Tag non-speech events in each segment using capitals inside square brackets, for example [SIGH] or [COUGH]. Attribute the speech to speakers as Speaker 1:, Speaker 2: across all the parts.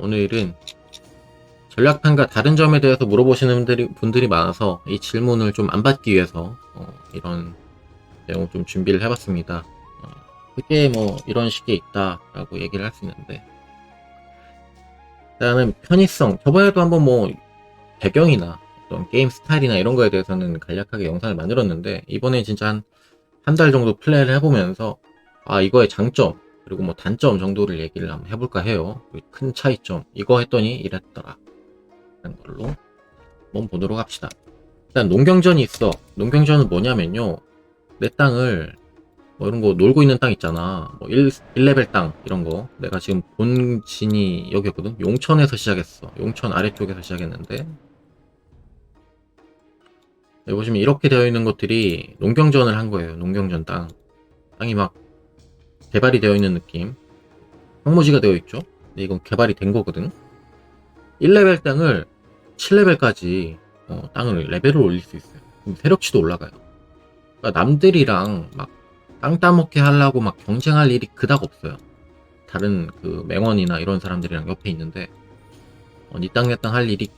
Speaker 1: 오늘은 전략판과 다른 점에 대해서 물어보시는 분들이, 분들이 많아서 이 질문을 좀 안 받기 위해서 어, 이런 내용을 좀 준비를 해봤습니다. 어, 그게 뭐 이런 식의 있다라고 얘기를 할 수 있는데 일단은 편의성 저번에도 한번 뭐 배경이나 어떤 게임 스타일이나 이런 거에 대해서는 간략하게 영상을 만들었는데 이번에 진짜 한 한 달 정도 플레이를 해보면서 아 이거의 장점 그리고 뭐 단점 정도를 얘기를 한번 해볼까 해요. 큰 차이점 이거 했더니 이랬더라 라는 걸로 한번 보도록 합시다. 일단 농경전이 있어. 농경전은 뭐냐면요. 내 땅을 뭐 이런 거 놀고 있는 땅 있잖아. 뭐 1, 1레벨 땅 이런 거. 내가 지금 본진이 여기였거든. 용천에서 시작했어. 용천 아래쪽에서 시작했는데 여기 보시면 이렇게 되어 있는 것들이 농경전을 한 거예요. 농경전 땅. 땅이 막 개발이 되어 있는 느낌. 황무지가 되어 있죠. 근데 이건 개발이 된 거거든. 1레벨 땅을 7레벨까지 어, 땅을 레벨을 올릴 수 있어요. 세력치도 올라가요. 그러니까 남들이랑 막 땅 따먹게 하려고 막 경쟁할 일이 그닥 없어요. 다른 그 맹원이나 이런 사람들이랑 옆에 있는데 어, 니땅 내땅 할 일이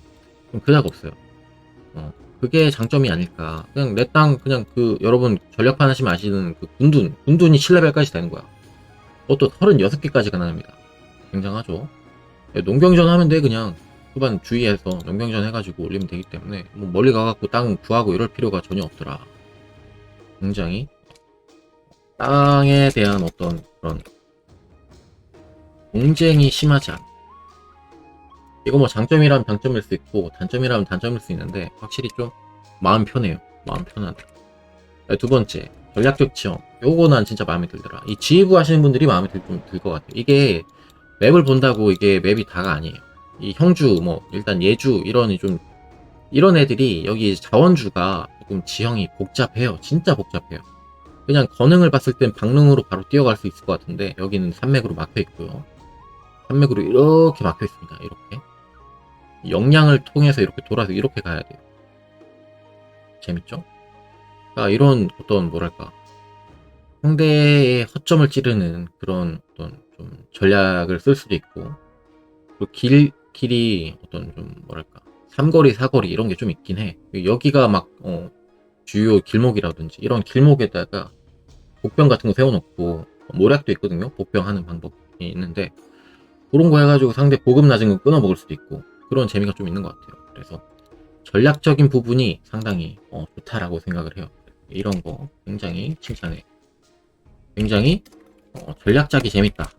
Speaker 1: 좀 그닥 없어요. 어, 그게 장점이 아닐까. 그냥 내 땅 그냥 그 여러분 전략판 하시면 아시는 그 군둔 군둔이 7레벨까지 되는 거야. 그것도 36개까지 가능합니다. 굉장하죠. 예, 농경전 하면 돼 그냥 후반 주위에서 농경전 해가지고 올리면 되기 때문에 뭐 멀리 가갖고 땅 구하고 이럴 필요가 전혀 없더라. 굉장히 땅에 대한 어떤 그런 공쟁이 심하지 않. 이거 뭐 장점이라면 장점일 수 있고 단점이라면 단점일 수 있는데 확실히 좀 마음 편해요. 마음 편하다. 네, 두 번째 전략적 지형. 요거 난 진짜 마음에 들더라. 이 지휘부 하시는 분들이 마음에 들좀들것 같아요. 이게 맵을 본다고 이게 맵이 다가 아니에요. 이 형주 뭐 일단 예주 이런 좀 이런 애들이 여기 자원주가 조금 지형이 복잡해요. 진짜 복잡해요. 그냥 건능을 봤을 땐 방능으로 바로 뛰어갈 수 있을 것 같은데 여기는 산맥으로 막혀 있고요. 산맥으로 이렇게 막혀 있습니다. 이렇게 역량을 통해서 이렇게 돌아서 이렇게 가야 돼요. 재밌죠? 그러니까 이런 어떤 뭐랄까 상대의 허점을 찌르는 그런 어떤 좀 전략을 쓸 수도 있고 길 길이 어떤 좀 뭐랄까 삼거리 사거리 이런 게 좀 있긴 해. 여기가 막 어, 주요 길목이라든지 이런 길목에다가 복병 같은 거 세워놓고 모략도 있거든요. 복병하는 방법이 있는데 그런 거 해가지고 상대 보급 낮은 거 끊어 먹을 수도 있고 그런 재미가 좀 있는 것 같아요. 그래서 전략적인 부분이 상당히 어, 좋다라고 생각을 해요. 이런 거 굉장히 칭찬해 굉장히 어, 전략작이 재밌다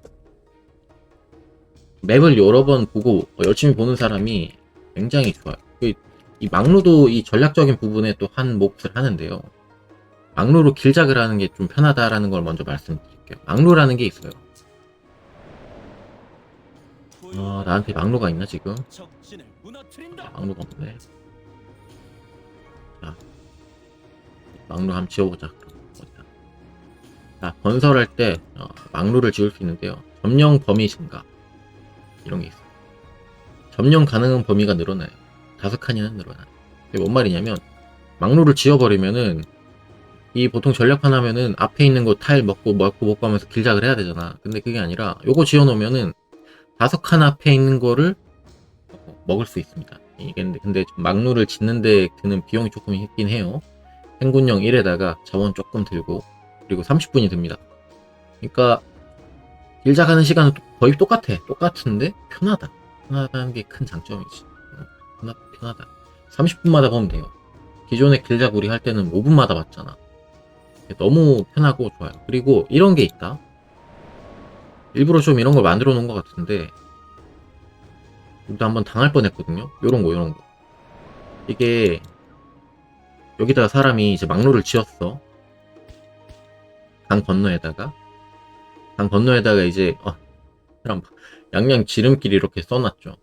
Speaker 1: 맵을 여러 번 보고 어, 열심히 보는 사람이 굉장히 좋아요. 그, 이 막루도 이 전략적인 부분에 또 한 몫을 하는데요. 막루로 길작을 하는 게 좀 편하다라는 걸 먼저 말씀드릴게요. 막루라는 게 있어요. 어, 나한테 막루가 있나 지금?
Speaker 2: 무너뜨린다.
Speaker 1: 막루가 없네. 자, 막루 한번 지워보자. 자, 건설할 때 어, 막루를 지을 수 있는데요. 점령 범위 증가. 이런 게 있어요. 점령 가능한 범위가 늘어나요. 다섯 칸이나 늘어나요. 이게 뭔 말이냐면 막루를 지어버리면은 이 보통 전략판 하면은 앞에 있는 거 타일 먹고 먹고 먹고 하면서 길작을 해야 되잖아. 근데 그게 아니라 요거 지어놓으면은 다섯 칸 앞에 있는 거를 먹을 수 있습니다. 이게 근데, 근데 막루를 짓는데 드는 비용이 조금 있긴 해요. 행군령 1에다가 자원 조금 들고 그리고 30분이 듭니다. 그러니까 길작하는 시간은 또- 거의 똑같아. 똑같은데 편하다. 편하다는 게 큰 장점이지. 응, 편하, 편하다. 30분마다 보면 돼요. 기존에 길작 우리 할 때는 5분마다 봤잖아. 너무 편하고 좋아요. 그리고 이런 게 있다. 일부러 좀 이런 걸 만들어 놓은 것 같은데 우리도 한번 당할 뻔했거든요. 요런 거, 요런 거. 이게 여기다가 사람이 이제 막로를 지었어. 강 건너에다가 강 건너에다가 이제 어, 사람 양양 지름길 이렇게 써놨죠.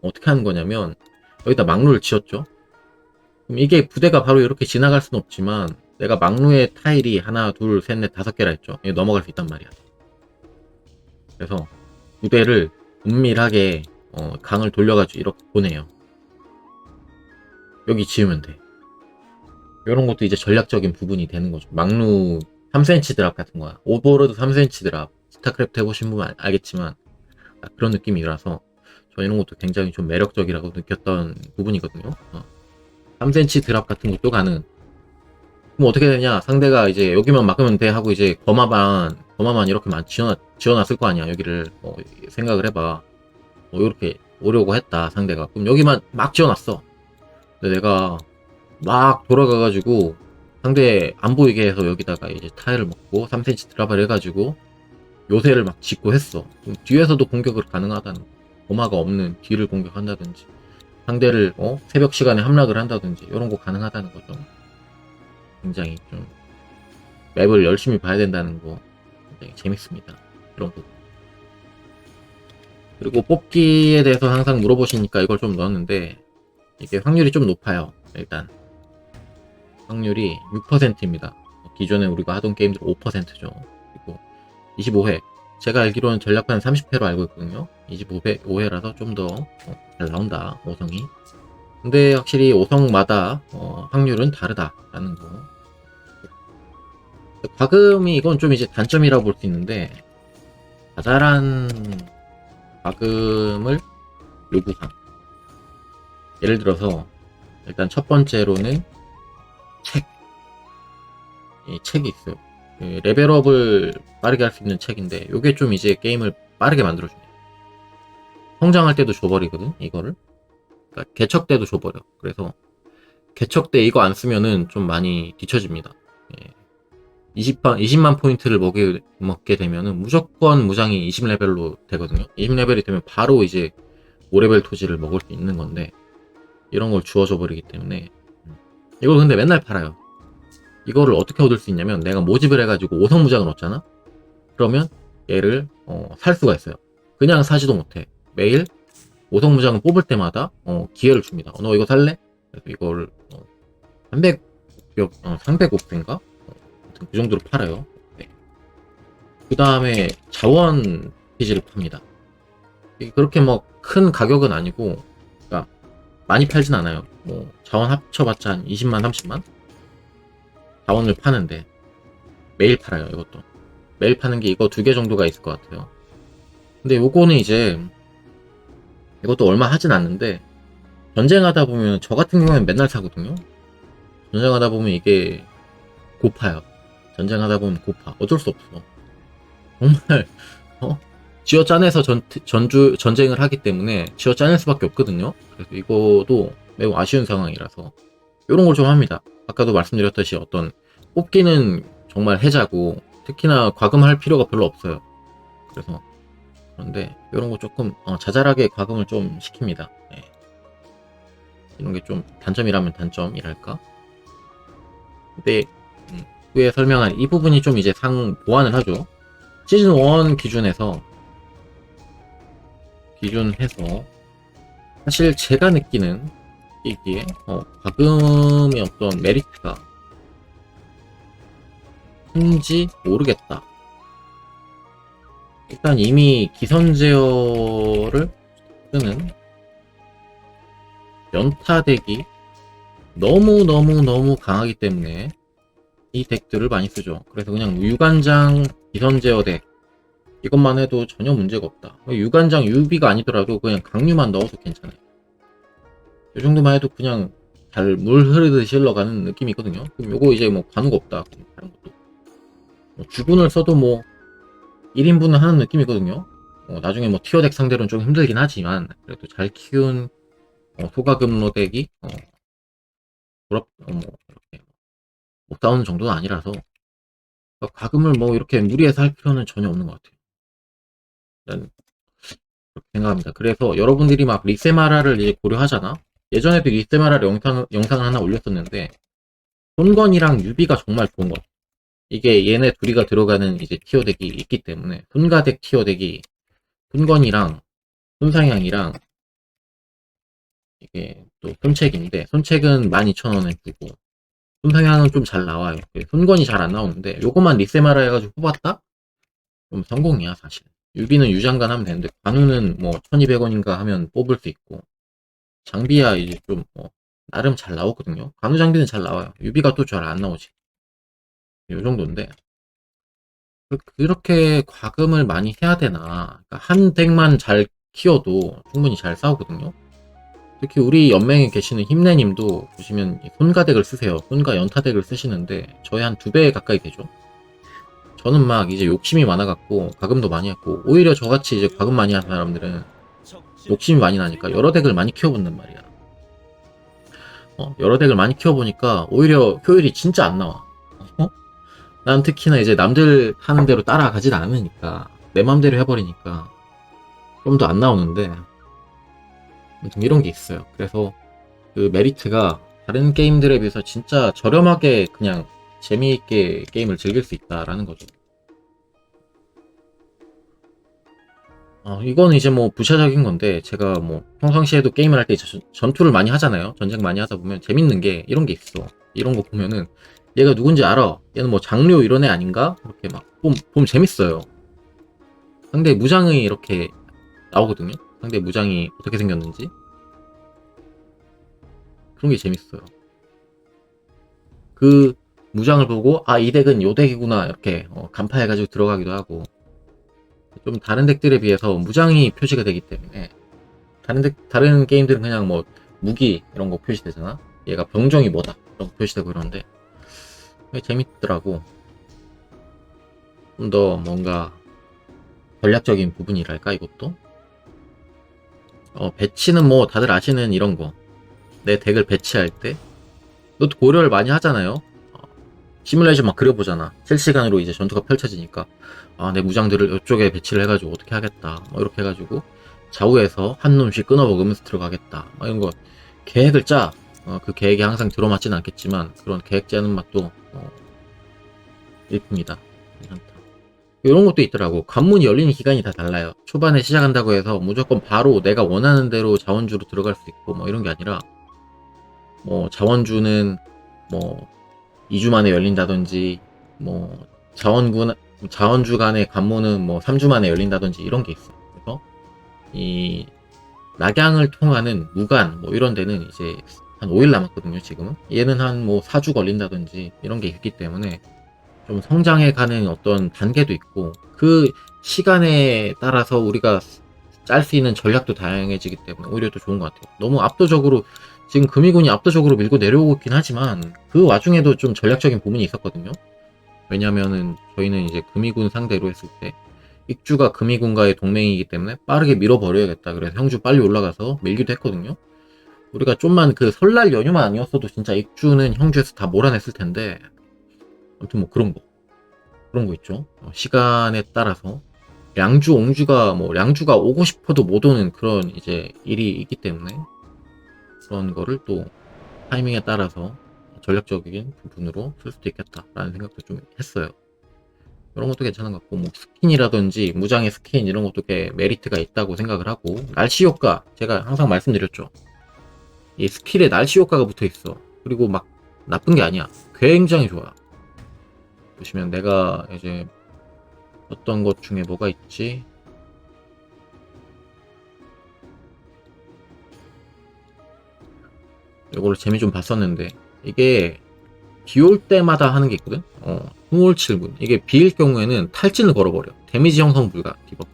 Speaker 1: 어떻게 하는 거냐면 여기다 막루를 지었죠. 그럼 이게 부대가 바로 이렇게 지나갈 수는 없지만 내가 막루의 타일이 하나, 둘, 셋, 넷, 다섯 개라 했죠. 넘어갈 수 있단 말이야. 그래서 부대를 은밀하게 어, 강을 돌려가지고 이렇게 보내요. 여기 지으면 돼. 이런 것도 이제 전략적인 부분이 되는 거죠. 막루 3cm 드랍 같은 거야. 오버로드 3cm 드랍. 스타크래프트 해보신 분은 알- 알겠지만 아, 그런 느낌이라서 저 이런 것도 굉장히 좀 매력적이라고 느꼈던 부분이거든요. 어. 3cm 드랍 같은 것도 가능. 그럼 어떻게 되냐? 상대가 이제 여기만 막으면 돼 하고 이제 거마만 거마만 이렇게만 지어놨, 지어놨을 거 아니야 여기를 어, 생각을 해봐. 뭐 이렇게 오려고 했다 상대가. 그럼 여기만 막 지어놨어. 근데 내가 막 돌아가가지고 상대 안 보이게 해서 여기다가 이제 타일을 먹고 3cm 드랍을 해가지고 요새를 막 짓고 했어. 뒤에서도 공격을 가능하다는 거. 거마가 없는 뒤를 공격한다든지 상대를 어? 새벽 시간에 함락을 한다든지 이런 거 가능하다는 거죠. 굉장히 좀 맵을 열심히 봐야 된다는 거 굉장히 재밌습니다. 그런 거. 그리고 뽑기에 대해서 항상 물어보시니까 이걸 좀 넣었는데 이게 확률이 좀 높아요. 일단 확률이 6%입니다. 기존에 우리가 하던 게임들 5%죠. 그리고 25회. 제가 알기로는 전략판 30회로 알고 있거든요. 25회, 5회라서 좀 더 잘 나온다, 5성이. 근데 확실히 5성마다 어, 확률은 다르다라는 거. 과금이 이건 좀 이제 단점이라고 볼 수 있는데 자잘한 과금을 요구함. 예를 들어서 일단 첫 번째로는 책. 이 책이 있어요. 그 레벨업을 빠르게 할 수 있는 책인데 요게 좀 이제 게임을 빠르게 만들어주네. 성장할 때도 줘버리거든 이거를. 그러니까 개척 때도 줘버려. 그래서 개척 때 이거 안 쓰면은 좀 많이 뒤처집니다. 예. 20만, 20만 포인트를 먹게, 먹게 되면은 무조건 무장이 20레벨로 되거든요. 20레벨이 되면 바로 이제 5레벨 토지를 먹을 수 있는 건데 이런 걸 주어져 버리기 때문에 음. 이걸 근데 맨날 팔아요. 이거를 어떻게 얻을 수 있냐면 내가 모집을 해가지고 5성 무장을 얻잖아? 그러면 얘를 어, 살 수가 있어요. 그냥 사지도 못해. 매일 5성 무장을 뽑을 때마다 어, 기회를 줍니다. 어, 너 이거 살래? 그래서 이걸 어, 300, 어, 305인가? 그 정도로 팔아요. 네. 그 다음에 자원 피지를 팝니다. 그렇게 뭐 큰 가격은 아니고, 그러니까 많이 팔진 않아요. 뭐 자원 합쳐봤자 한 20만, 30만? 자원을 파는데 매일 팔아요. 이것도 매일 파는 게 이거 두 개 정도가 있을 것 같아요. 근데 요거는 이제 이것도 얼마 하진 않는데 전쟁하다 보면 저 같은 경우에는 맨날 사거든요. 전쟁하다 보면 이게 고파요. 전쟁하다 보면 고파. 어쩔 수 없어. 정말 [LAUGHS] 어? 쥐어 짜내서 전, 전주 전쟁을 하기 때문에 쥐어 짜낼 수밖에 없거든요. 그래서 이거도 매우 아쉬운 상황이라서 이런 걸 좀 합니다. 아까도 말씀드렸듯이 어떤 뽑기는 정말 해자고 특히나 과금할 필요가 별로 없어요. 그래서 그런데 이런 거 조금 어, 자잘하게 과금을 좀 시킵니다. 예. 이런 게 좀 단점이라면 단점이랄까. 근데 음, 후에 설명한 이 부분이 좀 이제 상 보완을 하죠. 시즌 1 기준에서 기준해서 사실 제가 느끼는 이기에 어, 과금의 어떤 메리트가 큰지 모르겠다. 일단 이미 기선 제어를 쓰는 연타 덱이 너무너무너무 강하기 때문에 이 덱들을 많이 쓰죠. 그래서 그냥 유관장 기선 제어 덱 이것만 해도 전혀 문제가 없다. 유관장 유비가 아니더라도 그냥 강류만 넣어도 괜찮아요. 이 정도만 해도 그냥 잘 물 흐르듯이 흘러가는 느낌이 있거든요. 그럼 요거 이제 뭐 관우가 없다. 다른 것도. 뭐 주군을 써도 뭐 1인분은 하는 느낌이거든요. 어, 나중에 뭐 티어덱 상대로는 좀 힘들긴 하지만 그래도 잘 키운 어, 소가금로 덱이 어, 부럽, 어, 뭐 이렇게 못 싸우는 정도는 아니라서 그러니까 가금을 뭐 이렇게 무리해서 할 필요는 전혀 없는 것 같아요. 난 그렇게 생각합니다. 그래서 여러분들이 막 리세마라를 이제 고려하잖아. 예전에도 리세마라 영상, 영상을 하나 올렸었는데 손건이랑 유비가 정말 좋은 것 같아요. 이게 얘네 둘이가 들어가는 이제 티어덱이 있기 때문에 손가덱 티어덱이 손건이랑 손상향이랑 이게 또 손책인데 손책은 12,000원에 주고 손상향은 좀 잘 나와요. 손건이 잘 안 나오는데 요것만 리세마라 해가지고 뽑았다? 그럼 성공이야 사실. 유비는 유장간 하면 되는데 관우는 뭐 1200원인가 하면 뽑을 수 있고 장비야 이제 좀 뭐 나름 잘 나오거든요. 관우 장비는 잘 나와요. 유비가 또 잘 안 나오지. 요 정도인데 그- 그렇게 과금을 많이 해야 되나? 그러니까 한 덱만 잘 키워도 충분히 잘 싸우거든요. 특히 우리 연맹에 계시는 힘내님도 보시면 이 손가덱을 쓰세요. 손가 연타 덱을 쓰시는데 저희 한 두 배 가까이 되죠. 저는 막 이제 욕심이 많아갖고 가금도 많이 했고 오히려 저같이 이제 가금 많이 한 사람들은 욕심이 많이 나니까 여러 덱을 많이 키워본단 말이야. 어, 여러 덱을 많이 키워보니까 오히려 효율이 진짜 안 나와. 어? 난 특히나 이제 남들 하는 대로 따라가질 않으니까 내 맘대로 해버리니까 좀 더 안 나오는데 아무튼 이런 게 있어요. 그래서 그 메리트가 다른 게임들에 비해서 진짜 저렴하게 그냥 재미있게 게임을 즐길 수 있다라는 거죠. 어, 이건 이제 뭐 부차적인 건데 제가 뭐 평상시에도 게임을 할 때 전투를 많이 하잖아요. 전쟁 많이 하다 보면 재밌는 게 이런 게 있어. 이런 거 보면은 얘가 누군지 알아. 얘는 뭐 장료 이런 애 아닌가? 이렇게 막 보면, 보면 재밌어요. 상대 무장이 이렇게 나오거든요. 상대 무장이 어떻게 생겼는지. 그런 게 재밌어요. 그 무장을 보고 아 이 덱은 요 덱이구나 이렇게 어, 간파해가지고 들어가기도 하고 좀 다른 덱들에 비해서 무장이 표시가 되기 때문에 다른 덱 다른 게임들은 그냥 뭐 무기 이런 거 표시되잖아. 얘가 병종이 뭐다 이런 거 표시되고 그러는데 그게 재밌더라고. 좀 더 뭔가 전략적인 부분이랄까 이것도. 어 배치는 뭐 다들 아시는 이런 거. 내 덱을 배치할 때 이것도 고려를 많이 하잖아요. 어, 시뮬레이션 막 그려보잖아. 실시간으로 이제 전투가 펼쳐지니까 아, 내 무장들을 이쪽에 배치를 해가지고 어떻게 하겠다. 뭐 이렇게 해가지고 좌우에서 한 놈씩 끊어 먹으면서 들어가겠다. 뭐 이런 거 계획을 짜. 어, 그 계획에 항상 들어맞진 않겠지만 그런 계획 짜는 맛도 어, 일품이다. 이런 것도 있더라고. 관문이 열리는 기간이 다 달라요. 초반에 시작한다고 해서 무조건 바로 내가 원하는 대로 자원주로 들어갈 수 있고 뭐 이런 게 아니라 뭐 자원주는 뭐 2주 만에 열린다든지 뭐 자원군 자원주 간의 관문은 뭐 3주 만에 열린다든지 이런 게 있어. 그래서 이 낙양을 통하는 무간 뭐 이런 데는 이제 한 5일 남았거든요, 지금은. 얘는 한 뭐 4주 걸린다든지 이런 게 있기 때문에 좀 성장해 가는 어떤 단계도 있고 그 시간에 따라서 우리가 짤 수 있는 전략도 다양해지기 때문에 오히려 더 좋은 것 같아요. 너무 압도적으로 지금 금이군이 압도적으로 밀고 내려오고 있긴 하지만 그 와중에도 좀 전략적인 부분이 있었거든요. 왜냐면은 저희는 이제 금이군 상대로 했을 때 익주가 금이군과의 동맹이기 때문에 빠르게 밀어버려야겠다. 그래서 형주 빨리 올라가서 밀기도 했거든요. 우리가 좀만 그 설날 연휴만 아니었어도 진짜 익주는 형주에서 다 몰아냈을 텐데 아무튼 뭐 그런 거 그런 거 있죠. 어, 시간에 따라서 량주 옹주가 뭐 량주가 오고 싶어도 못 오는 그런 이제 일이 있기 때문에 그런 거를 또 타이밍에 따라서 전략적인 부분으로 쓸 수도 있겠다라는 생각도 좀 했어요. 이런 것도 괜찮은 것 같고 뭐 스킨이라든지 무장의 스킨 이런 것도 꽤 메리트가 있다고 생각을 하고 날씨 효과 제가 항상 말씀드렸죠. 이 스킬에 날씨 효과가 붙어 있어. 그리고 막 나쁜 게 아니야. 굉장히 좋아. 보시면 내가 이제 어떤 것 중에 뭐가 있지? 이거를 재미 좀 봤었는데 이게 비 올 때마다 하는 게 있거든. 어, 풍월 7분. 이게 비일 경우에는 탈진을 걸어버려. 데미지 형성 불가 디버프.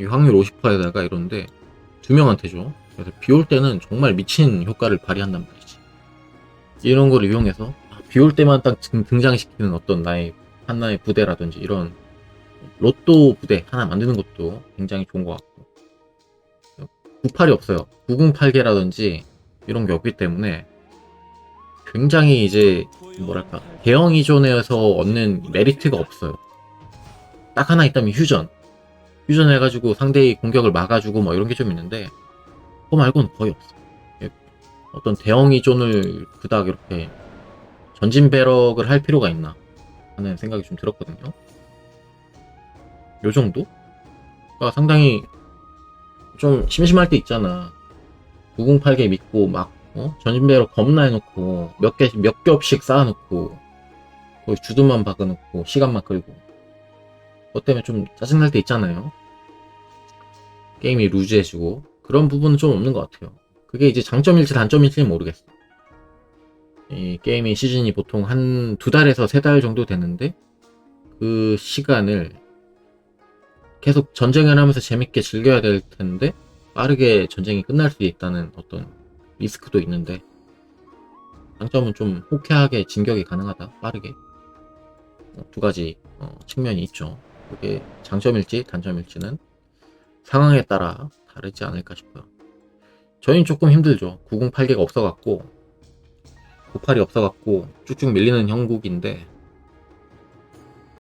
Speaker 1: 이 확률 50%에다가 이런데 두 명한테 줘. 그래서 비 올 때는 정말 미친 효과를 발휘한단 말이지. 이런 걸 이용해서 비 올 때만 딱 등- 등장시키는 어떤 나의 하나의 부대라든지 이런 로또 부대 하나 만드는 것도 굉장히 좋은 것 같고 98이 없어요. 908개라든지 이런 게 없기 때문에 굉장히 이제 뭐랄까 대형 이존에서 얻는 메리트가 없어요. 딱 하나 있다면 휴전. 휴전 해가지고 상대의 공격을 막아주고 뭐 이런 게 좀 있는데 그거 말고는 거의 없어. 예, 어떤 대형 이존을 그닥 이렇게 전진 배럭을 할 필요가 있나 하는 생각이 좀 들었거든요. 요 정도? 가 상당히 좀 심심할 때 있잖아. 908개 믿고 막 어? 전진배로 겁나 해놓고 몇 개, 몇 겹씩 쌓아놓고 거의 주둔만 박아놓고 시간만 끌고 그것 때문에 좀 짜증날 때 있잖아요. 게임이 루즈해지고 그런 부분은 좀 없는 것 같아요. 그게 이제 장점일지 단점일지는 모르겠어. 이 게임의 시즌이 보통 한 두 달에서 세 달 정도 되는데 그 시간을 계속 전쟁을 하면서 재밌게 즐겨야 될 텐데 빠르게 전쟁이 끝날 수 있다는 어떤 리스크도 있는데 장점은 좀 호쾌하게 진격이 가능하다. 빠르게. 어, 두 가지 어, 측면이 있죠. 그게 장점일지 단점일지는 상황에 따라 다르지 않을까 싶어요. 저희는 조금 힘들죠. 908개가 없어갖고 98이 없어갖고 쭉쭉 밀리는 형국인데